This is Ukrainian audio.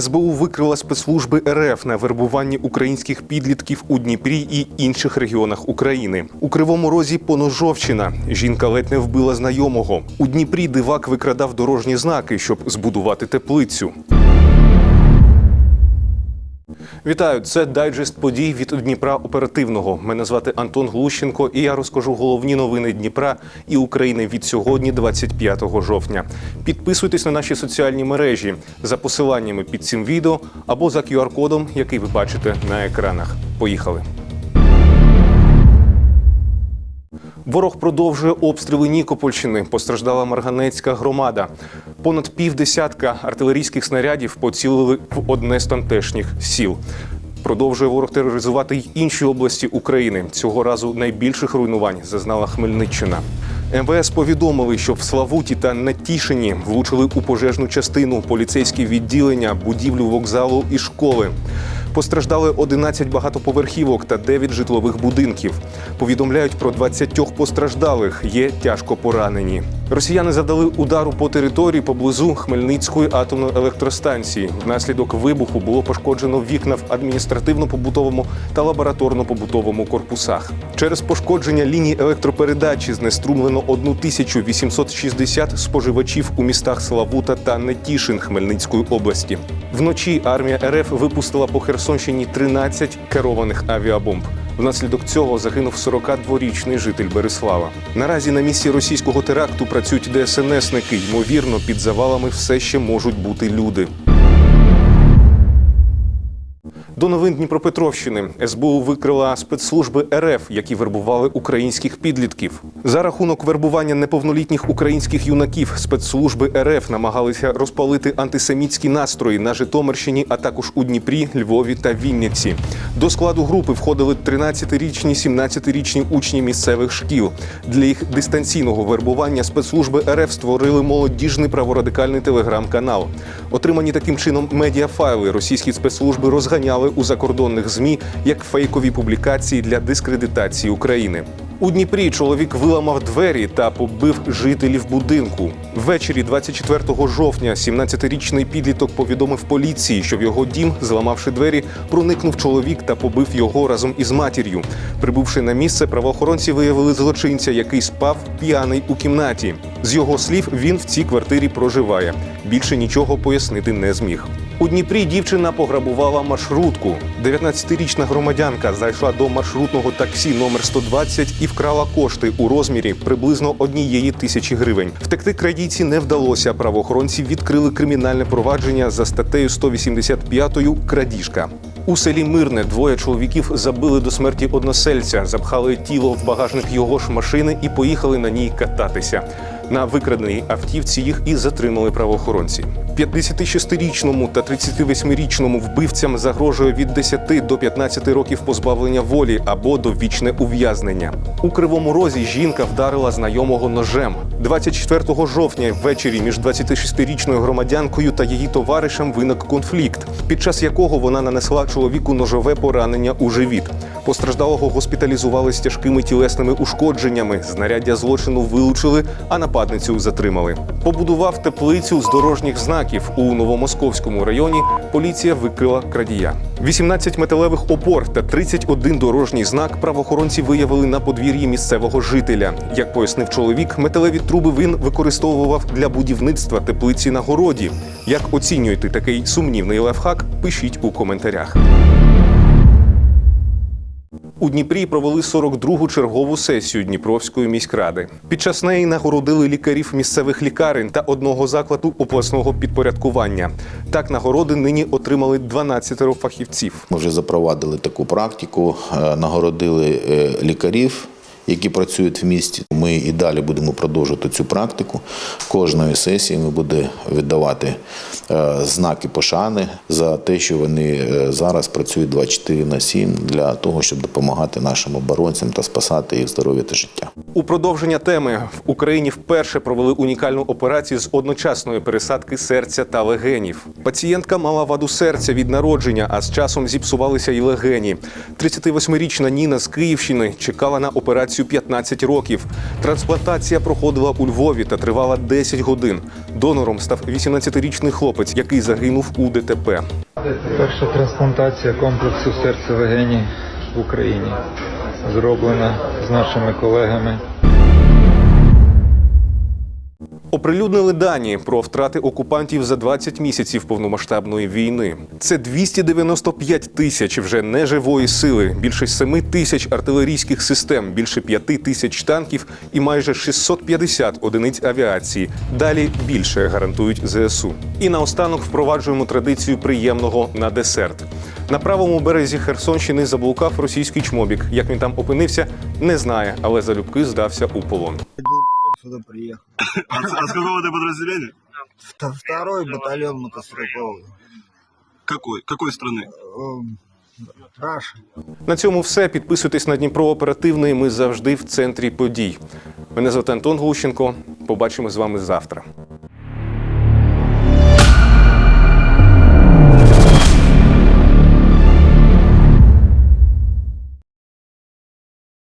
СБУ викрила спецслужби РФ на вербуванні українських підлітків у Дніпрі і інших регіонах України. У Кривому Розі Поножовщина. Жінка ледь не вбила знайомого. У Дніпрі дивак викрадав дорожні знаки, щоб збудувати теплицю. Вітаю, це дайджест подій від Дніпра оперативного. Мене звати Антон Глущенко, і я розкажу головні новини Дніпра і України від сьогодні, 25 жовтня. Підписуйтесь на наші соціальні мережі за посиланнями під цим відео або за QR-кодом, який ви бачите на екранах. Поїхали. Ворог продовжує обстріли Нікопольщини. Постраждала Марганецька громада. Понад півдесятка артилерійських снарядів поцілили в одне з тамтешніх сіл. Продовжує ворог тероризувати й інші області України. Цього разу найбільших руйнувань зазнала Хмельниччина. МВС повідомили, що в Славуті та Натішині влучили у пожежну частину, поліцейські відділення, будівлю вокзалу і школи. Постраждали 11 багатоповерхівок та 9 житлових будинків. Повідомляють про 20 постраждалих. Є тяжко поранені. Росіяни завдали удару по території поблизу Хмельницької атомної електростанції. Внаслідок вибуху було пошкоджено вікна в адміністративно-побутовому та лабораторно-побутовому корпусах. Через пошкодження ліній електропередачі знеструмлено 1860 споживачів у містах Славута та Нетішин Хмельницької області. Вночі армія РФ випустила по Херсонщині 13 керованих авіабомб. Внаслідок цього загинув 42-річний житель Береслава. Наразі на місці російського теракту працюють ДСНСники. Ймовірно, під завалами все ще можуть бути люди. До новин Дніпропетровщини СБУ викрила спецслужби РФ, які вербували українських підлітків. За рахунок вербування неповнолітніх українських юнаків спецслужби РФ намагалися розпалити антисемітські настрої на Житомирщині, а також у Дніпрі, Львові та Вінниці. До складу групи входили 13-річні, 17-річні учні місцевих шкіл. Для їх дистанційного вербування спецслужби РФ створили молодіжний праворадикальний телеграм-канал. Отримані таким чином медіафайли російські спецслужби розганяли у закордонних змі як фейкові публікації для дискредитації України. У Дніпрі чоловік виламав двері та побив жителів будинку. Ввечері 24 жовтня 17-річний підліток повідомив поліції, що в його дім, зламавши двері, проникнув чоловік та побив його разом із матір'ю. Прибувши на місце, правоохоронці виявили злочинця, який спав п'яний у кімнаті. З його слів, він в цій квартирі проживає. Більше нічого пояснити не зміг. У Дніпрі дівчина пограбувала маршрутку. 19-річна громадянка зайшла до маршрутного таксі номер 120 і вкрала кошти у розмірі приблизно однієї тисячі гривень. Втекти крадійці не вдалося. Правоохоронці відкрили кримінальне провадження за статтею 185 крадіжка. У селі Мирне двоє чоловіків забили до смерті односельця, запхали тіло в багажник його ж машини і поїхали на ній кататися. На викраденій автівці їх і затримали правоохоронці. 56-річному та 38-річному вбивцям загрожує від 10 до 15 років позбавлення волі або довічне ув'язнення. У кривому розі жінка вдарила знайомого ножем. 24 жовтня ввечері між 26-річною громадянкою та її товаришем виник конфлікт, під час якого вона нанесла чоловіку ножове поранення у живіт. Постраждалого госпіталізували з тяжкими тілесними ушкодженнями. Знаряддя злочину вилучили, а нападницю затримали. Побудував теплицю з дорожніх знаків у Новомосковському районі. Поліція викрила крадія. 18 металевих опор та 31 дорожній знак правоохоронці виявили на подвір'ї місцевого жителя. Як пояснив чоловік, металеві труби він використовував для будівництва теплиці на городі. Як оцінюєте такий сумнівний лайфхак? Пишіть у коментарях. У Дніпрі провели 42-гу чергову сесію Дніпровської міськради. Під час неї нагородили лікарів місцевих лікарень та одного закладу обласного підпорядкування. Так нагороди нині отримали 12 фахівців. Ми вже запровадили таку практику, е, нагородили е, лікарів, які працюють в місті. Ми і далі будемо продовжувати цю практику. Кожної сесії ми будемо віддавати е, знаки пошани за те, що вони е, зараз працюють 24 на 7 для того, щоб допомагати нашим оборонцям та спасати їх здоров'я та життя. У продовження теми в Україні вперше провели унікальну операцію з одночасної пересадки серця та легенів. Пацієнтка мала ваду серця від народження, а з часом зіпсувалися й легені. 38-річна Ніна з Київщини чекала на операцію реанімацію 15 років. Трансплантація проходила у Львові та тривала 10 годин. Донором став 18-річний хлопець, який загинув у ДТП. Перша трансплантація комплексу серця легені в Україні зроблена з нашими колегами. Оприлюднили дані про втрати окупантів за 20 місяців повномасштабної війни. Це 295 тисяч вже неживої сили, більше 7 тисяч артилерійських систем, більше 5 тисяч танків і майже 650 одиниць авіації. Далі більше гарантують ЗСУ. І наостанок впроваджуємо традицію приємного на десерт. На правому березі Херсонщини заблукав російський чмобік. Як він там опинився, не знає, але залюбки здався у полон. сюда приехал. А, с- а с какого ты подразделения? Вто- Второй батальон мотострелковый. Какой? Какой страны? Эм, Раша. На цьому все. Підписуйтесь на Дніпро Оперативний. Ми завжди в центрі подій. Мене звати Антон Глущенко. Побачимо з вами завтра.